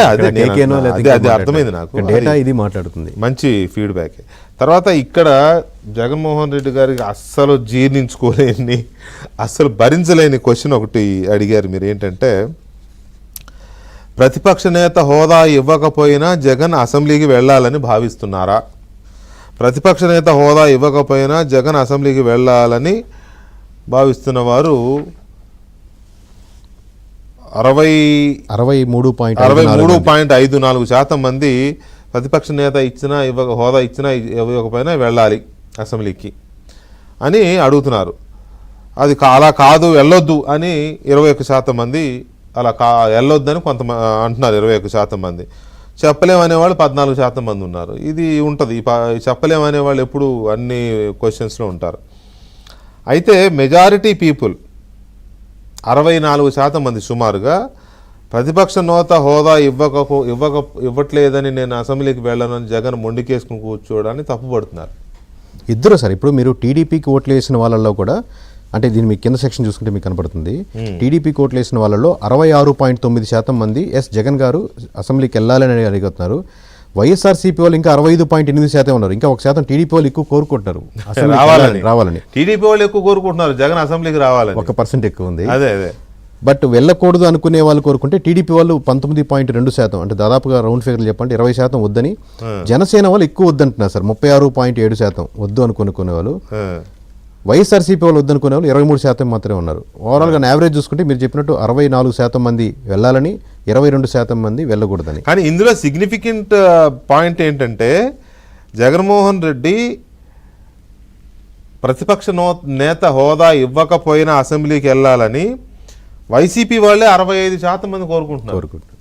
అదే- అర్థమైంది. నాకు. డేటా ఇది మాట్లాడుతుంది. మంచి ఫీడ్బ్యాక్ తర్వాత ఇక్కడ జగన్మోహన్ రెడ్డి గారికి అస్సలు జీర్ణించుకోలేని అస్సలు భరించలేని క్వశ్చన్ ఒకటి అడిగారు మీరు. ఏంటంటే ప్రతిపక్ష నేత హోదా ఇవ్వకపోయినా జగన్ అసెంబ్లీకి వెళ్ళాలని భావిస్తున్నారా? ప్రతిపక్ష నేత హోదా ఇవ్వకపోయినా జగన్ అసెంబ్లీకి వెళ్ళాలని భావిస్తున్న వారు అరవై అరవై మూడు పాయింట్ అరవై మూడు పాయింట్ ఐదు నాలుగు శాతం మంది ప్రతిపక్ష నేత ఇచ్చినా ఇవ్వక హోదా ఇచ్చినా ఇవ్వకపోయినా వెళ్ళాలి అసెంబ్లీకి అని అడుగుతున్నారు. అది అలా కాదు వెళ్ళొద్దు అని ఇరవై ఒక్క శాతం మంది అలా కా వెళ్ళొద్దని కొంత అంటున్నారు ఇరవై ఒక్క శాతం మంది. చెప్పలేం అనేవాళ్ళు పద్నాలుగు శాతం మంది ఉన్నారు. ఇది ఉంటుంది. ఈ ప- చెప్పలేం అనేవాళ్ళు ఎప్పుడు అన్ని క్వశ్చన్స్లో ఉంటారు. అయితే మెజారిటీ పీపుల్ అరవై నాలుగు శాతం మంది సుమారుగా ప్రతిపక్ష నోత హోదా ఇవ్వక ఇవ్వక ఇవ్వట్లేదని నేను అసెంబ్లీకి వెళ్ళనని జగన్ మొండికేసుకుని కూర్చోవడాన్ని తప్పుపడుతున్నారు. ఇద్దరు సార్ ఇప్పుడు మీరు టీడీపీకి ఓట్లు వేసిన వాళ్ళల్లో కూడా అంటే దీని మీ కింద సెక్షన్ చూసుకుంటే మీకు కనపడుతుంది. టీడీపీకి ఓట్లు వేసిన వాళ్ళలో అరవై ఆరు పాయింట్ తొమ్మిది శాతం మంది ఎస్ జగన్ గారు అసెంబ్లీకి వెళ్ళాలని అడుగుతున్నారు వైఎస్ఆర్సీపీ వాళ్ళు ఇంకా అరవై ఐదు పాయింట్ ఎనిమిది శాతం ఉన్నారు. ఇంకా ఒక శాతం టీడీపీ వాళ్ళు ఎక్కువ కోరుకుంటున్నారు. రావాలని రావాలని. టీడీపీ వాళ్ళు ఎక్కువ కోరుకుంటున్నారు. జగన్ అసెంబ్లీకి రావాలని. ఒక పర్సెంట్ ఎక్కువ ఉంది. అదే అదే. బట్ వెళ్ళకూడదు అనుకునే వాళ్ళు కోరుకుంటే టీడీపీ వాళ్ళు పంతొమ్మిది పాయింట్ రెండు శాతం అంటే దాదాపుగా రౌండ్ ఫిగర్లు చెప్పండి ఇరవై శాతం వద్దని జనసేన వాళ్ళు ఎక్కువ వద్దంటున్నారు సార్. ముప్పై ఆరు పాయింట్ ఏడు శాతం వద్దు అనుకునే వాళ్ళు. వైఎస్ఆర్సీపీ వాళ్ళు వద్దనుకునే వాళ్ళు ఇరవై మూడు శాతం మాత్రమే ఉన్నారు. ఓవరాల్గా యావరేజ్ చూసుకుంటే మీరు చెప్పినట్టు అరవై నాలుగు శాతం మంది వెళ్ళాలని ఇరవై రెండు శాతం మంది వెళ్ళకూడదని. కానీ ఇందులో సిగ్నిఫికెంట్ పాయింట్ ఏంటంటే జగన్మోహన్ రెడ్డి ప్రతిపక్ష నో నేత హోదా ఇవ్వకపోయినా అసెంబ్లీకి వెళ్ళాలని వైసీపీ వాళ్ళే అరవై ఐదు శాతం మంది కోరుకుంటున్నారు. కోరుకుంటున్నారు.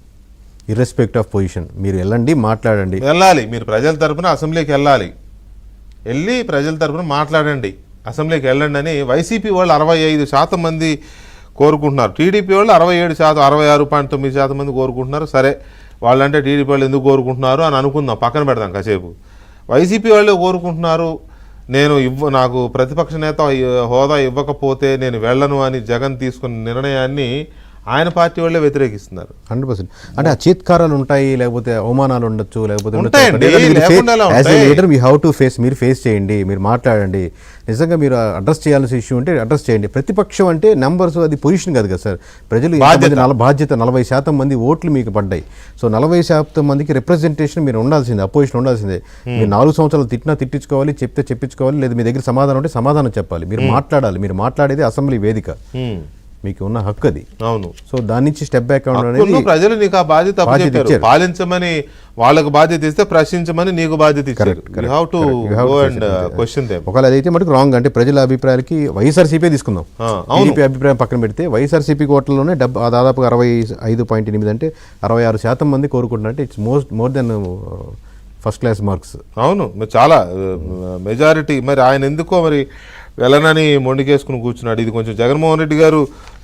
ఇర్రెస్పెక్ట్ ఆఫ్ పొజిషన్ మీరు వెళ్ళండి మాట్లాడండి. వెళ్ళాలి. మీరు ప్రజల తరపున అసెంబ్లీకి వెళ్ళాలి. వెళ్ళి ప్రజల తరపున మాట్లాడండి. అసెంబ్లీకి వెళ్ళండి అని వైసీపీ వాళ్ళు అరవై ఐదు శాతం మంది కోరుకుంటున్నారు. టీడీపీ వాళ్ళు అరవై ఏడు శాతం అరవై ఆరు పాయింట్ తొమ్మిది శాతం మంది కోరుకుంటున్నారు. సరే వాళ్ళంటే టీడీపీ వాళ్ళు ఎందుకు కోరుకుంటున్నారు అని అనుకుందాం. పక్కన పెడదాం కాసేపు. వైసీపీ వాళ్ళు కోరుకుంటున్నారు నేను ఇవ్వ నాకు ప్రతిపక్ష నేత హోదా ఇవ్వకపోతే నేను వెళ్ళను అని జగన్ తీసుకున్న నిర్ణయాన్ని ఆయన పార్టీ వాళ్ళే వ్యతిరేకిస్తున్నారు. Hundred percent. అంటే ఆ చేత్కారాలు ఉంటాయి లేకపోతే అవమానాలు ఉండొచ్చు లేకపోతే మీ హౌ టు ఫేస్ మీరు ఫేస్ చేయండి మీరు మాట్లాడండి. నిజంగా మీరు అడ్రస్ చేయాల్సిన ఇష్యూ ఉంటే అడ్రస్ చేయండి. ప్రతిపక్షం అంటే నెంబర్స్ అది పొజిషన్ కాదు కదా సార్ ప్రజలు బాధ్యత. నలభై శాతం మంది ఓట్లు మీకు పడ్డాయి. సో నలభై శాతం మందికి రిప్రజెంటేషన్ మీరు ఉండాల్సిందే అపోజిషన్ ఉండాల్సిందే. మీరు నాలుగు సంవత్సరాలు తిట్టినా తిట్టించుకోవాలి చెప్తే చెప్పించుకోవాలి లేదా మీ దగ్గర సమాధానం ఉంటే సమాధానం చెప్పాలి. మీరు మాట్లాడాలి. మీరు మాట్లాడేది అసెంబ్లీ వేదిక. హ్మ్. మీకు ఉన్న హక్కు అది అవును. సో దాని నుంచి స్టెప్ బ్యాక్ అనేది ప్రజలు నీకు ఆ బాధ్యత చెప్పారు. పాలించమని వాళ్ళకు బాధ్యత ఇస్తే ప్రశ్నించమని నీకు బాధ్యత ఇచ్చారు. Have to go and. Question ఒకవేళ అదైతే మటుకు రాంగ్ అంటే ప్రజల అభిప్రాయాలకి వైఎస్ఆర్సీపీ తీసుకుందాం. టీడీపీ అభిప్రాయం పక్కన పెడితే వైఎస్ఆర్సీపీ కోట్లలోనే డెబ్బ దాదాపుగా అరవై ఐదు పాయింట్ ఎనిమిది అంటే అరవై ఆరు శాతం మంది కోరుకుంటున్నారు. అంటే it's most more than first class marks అవును. చాలా మెజారిటీ మరి ఆయన ఎందుకో మరి వెళ్ళనని మొండికేసుకుని కూర్చున్నాడు. ఇది కొంచెం జగన్మోహన్ రెడ్డి గారు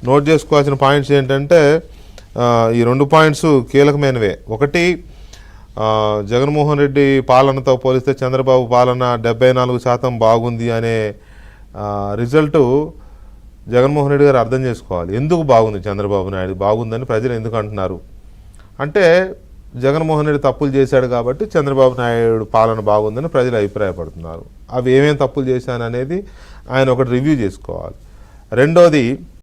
నోట్ చేసుకోవాల్సిన పాయింట్స్ ఏంటంటే ఈ రెండు పాయింట్స్ కీలకమైనవే. ఒకటి జగన్మోహన్ రెడ్డి పాలనతో పోలిస్తే చంద్రబాబు పాలన డెబ్బై నాలుగు శాతం బాగుంది అనే రిజల్ట్ జగన్మోహన్ రెడ్డి గారు అర్థం చేసుకోవాలి. ఎందుకు బాగుంది చంద్రబాబు నాయుడు? బాగుందని ప్రజలు ఎందుకు అంటున్నారు? అంటే జగన్మోహన్ రెడ్డి తప్పులు చేశాడు కాబట్టి చంద్రబాబు నాయుడు పాలన బాగుందని ప్రజలు అభిప్రాయపడుతున్నారు. అవి ఏమేమి తప్పులు చేశాననేది ఆయన ఒకటి రివ్యూ చేసుకోవాలి. రెండోది